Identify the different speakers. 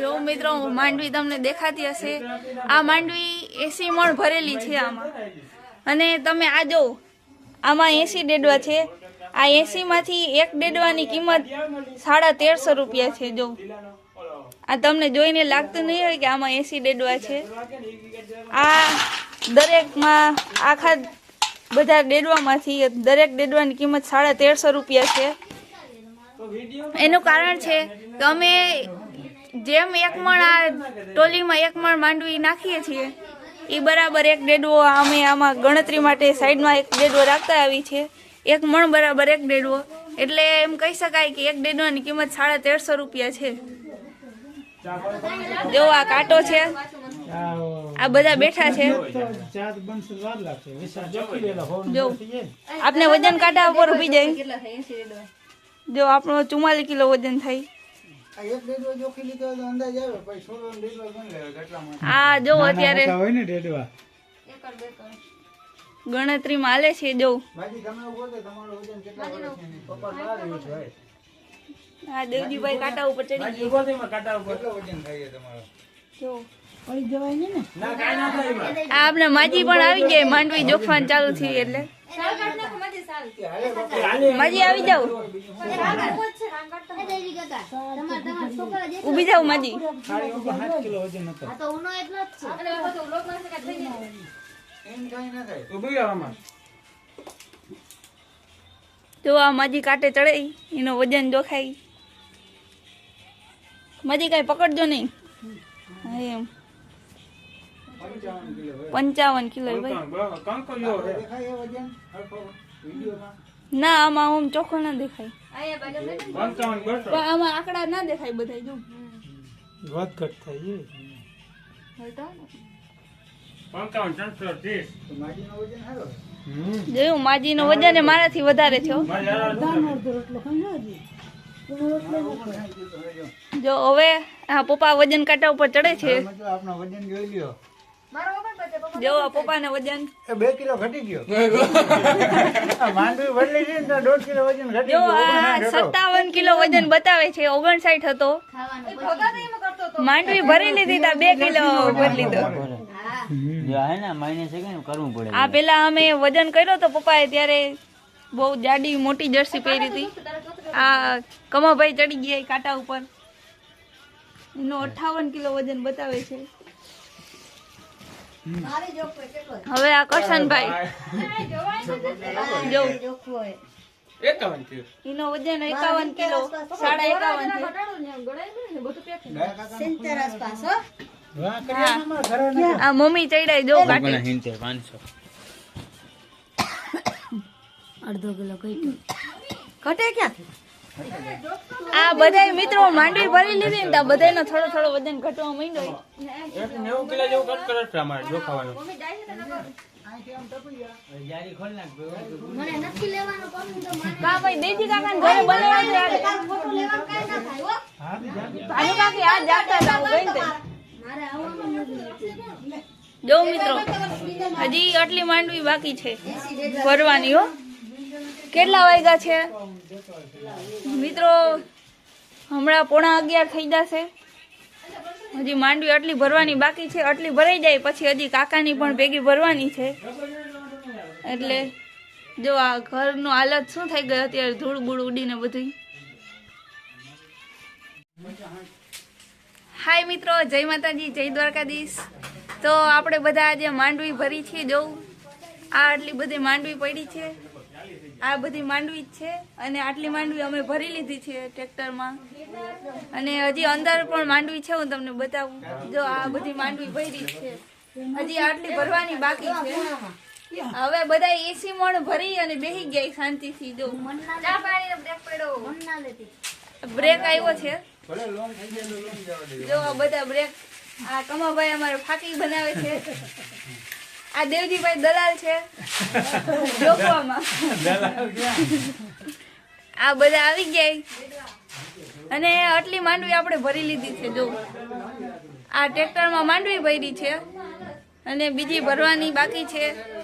Speaker 1: જો મિત્રો માંડવી તમને દેખાતી હશે. આ માંડવી એસી મણ ભરેલી છે આમાં. અને તમે આ જો, આમાં એસી ડેડવા છે. આ એસી માંથી એક ડેડવાની કિંમત સાડા તેરસો રૂપિયા છે, જો. આ તમને જોઈને લાગતું નહીં હોય કે આમાં એસી ડેડવા છે. આ દરેકમાં આખા બધા ડેડવામાંથી દરેક ડેડવાની કિંમત સાડા તેરસો રૂપિયા છે. એનું કારણ છે કે અમે જેમ એક મણ આ ટોલીમાં એક મણ માંડવી નાખીએ છીએ એ બરાબર એક ડેડવો અમે આમાં ગણતરી માટે સાઈડમાં એક ડેડવો રાખતા આવી છે. એક મણ બરાબર એક ડેડવો. એટલે એમ કહી શકાય કે એક ડેડવાની કિંમત સાડા તેરસો રૂપિયા છે. જો આ કાંટો છે. આ બધા બેઠા છે. જો. આપને વજન કાંટા ઉપર ઊભી જાય. જો આપણો ચુમ્માલીસ કિલો વજન થાય.
Speaker 2: આ
Speaker 1: જો અત્યારે
Speaker 3: ગણતરી
Speaker 1: ગણતરીમાં હાલે છે જો.
Speaker 2: બાકી તમે ઊભો તો તમારું વજન કેટલા વર્ષ પપ્પા બાર એવું છે ભાઈ.
Speaker 1: આ દેવજીભાઈ કાંટા ઉપર ચડી ગયા
Speaker 2: કેટલો વજન થાય છે તમારો?
Speaker 1: જો.
Speaker 3: પડી જવાય ને?
Speaker 1: આ આપણે માજી પણ આવી ગયા માંડવી જોખવાનું ચાલુ થઈ એટલે. માજી આવી જાવ. ઊભી જાવ માજી.
Speaker 3: સાડી ઉપર સાત કિલો વજન હતો
Speaker 2: એમ કઈ ના થાય.
Speaker 1: જો આ માજી કાંટે ચડાઈ એનો વજન જોખાય. માજી કાંઈ પકડજો નહીં. હા, એમ.
Speaker 2: પંચાવન કિલો હોય.
Speaker 1: પંચાવન કિલો ભાઈ. ના આમાં આમ ચોખ્ખો ના દેખાય. પણ આમાં આંકડા ના દેખાય બધા જો.
Speaker 3: વાત ઘટ થાય.
Speaker 2: વજન
Speaker 1: એ મારાથી વધારે થયો જો હવે આ પપ્પા વજન કાંટા ઉપર ચડે છે.
Speaker 2: આપણા વજન જોઈ લ્યો.
Speaker 1: જો પપ્પા પપ્પાને વજન.
Speaker 2: બે કિલો ઘટી ગયો. માંડવી બદલી છે ને દોઢ કિલો વજન ઘટી
Speaker 1: જો આ સત્તાવન કિલો વજન બતાવે છે ઓગણસાઠ હતો. માંડવી ભરી લીધી તા બે કિલો ભરી લીધો.
Speaker 4: જો હે ને માઇનસ છે કે ને કરવું પડે.
Speaker 1: આ પેલા અમે વજન કર્યો તો પપ્પાએ ત્યારે બહુ જાડી મોટી જર્સી પહેરી હતી. આ કમાભાઈ ચડી ગયા કાંટા ઉપર. એનો અઠાવન કિલો વજન બતાવે છે. હવે આ કરશનભાઈ. એનો વજન એકાવન કિલો. સાડા એકાવન આ
Speaker 3: મમ્મી કર્યા ને અમારા અડધો
Speaker 1: કિલો મમ્મી ચડાઈ જો કાઢી
Speaker 4: હિંતે પાંચસો.
Speaker 1: આ બધા મિત્રો માંડવી ભરી લીધી ને તો બધાનો થોડો થોડો વજન ઘટવા માંડ્યો. કા ભાઈ દેજી કાકા ઘરે બનાવ્યા છે આનુ કાકી આ જાગતા હતા હું ગઈ ને તે. જો મિત્રો, હજી આટલી માંડવી બાકી છે ભરવાની, હો. કેટલા વાગ્યા છે? મિત્રો, હમણાં પોણા અગિયાર થઈ જશે. હજી માંડવી આટલી ભરવાની બાકી છે, આટલી ભરાઈ જાય, પછી હજી કાકાની પણ ભેગી ભરવાની છે. એટલે જો આ ઘરનું હાલત શું થઈ ગયો અત્યારે ધૂળ બૂળ ઉડીને બધું હાય મિત્રો, જય માતાજી, જય દ્વારકાધીશ. તો આપણે બધા આજે માંડવી ભરી છીએ, જોઉં. આ આટલી બધી માંડવી પડી છે. આ બધી માંડવી જ છે અને આટલી માંડવી અમે ભરી લીધી છે ટ્રેક્ટરમાં. અને હજી અંદર પણ માંડવી છે, હું તમને બતાવું. જો આ બધી માંડવી ભરી છે. હજી આટલી ભરવાની બાકી છે. હવે બધા એસી મણ ભરી અને બેહી ગયા શાંતિથી, જો. બ્રેક આવ્યો છે. જો આ બધા બ્રેક આ કમાભાઈ અમારે ફાકી બનાવે છે. આ દેવજીભાઈ દલાલ છે. આ બધા આવી ગયા. અને આટલી માંડવી આપણે ભરી લીધી છે, જો. આ ટ્રેક્ટરમાં માંડવી ભરી છે અને બીજી ભરવાની બાકી છે.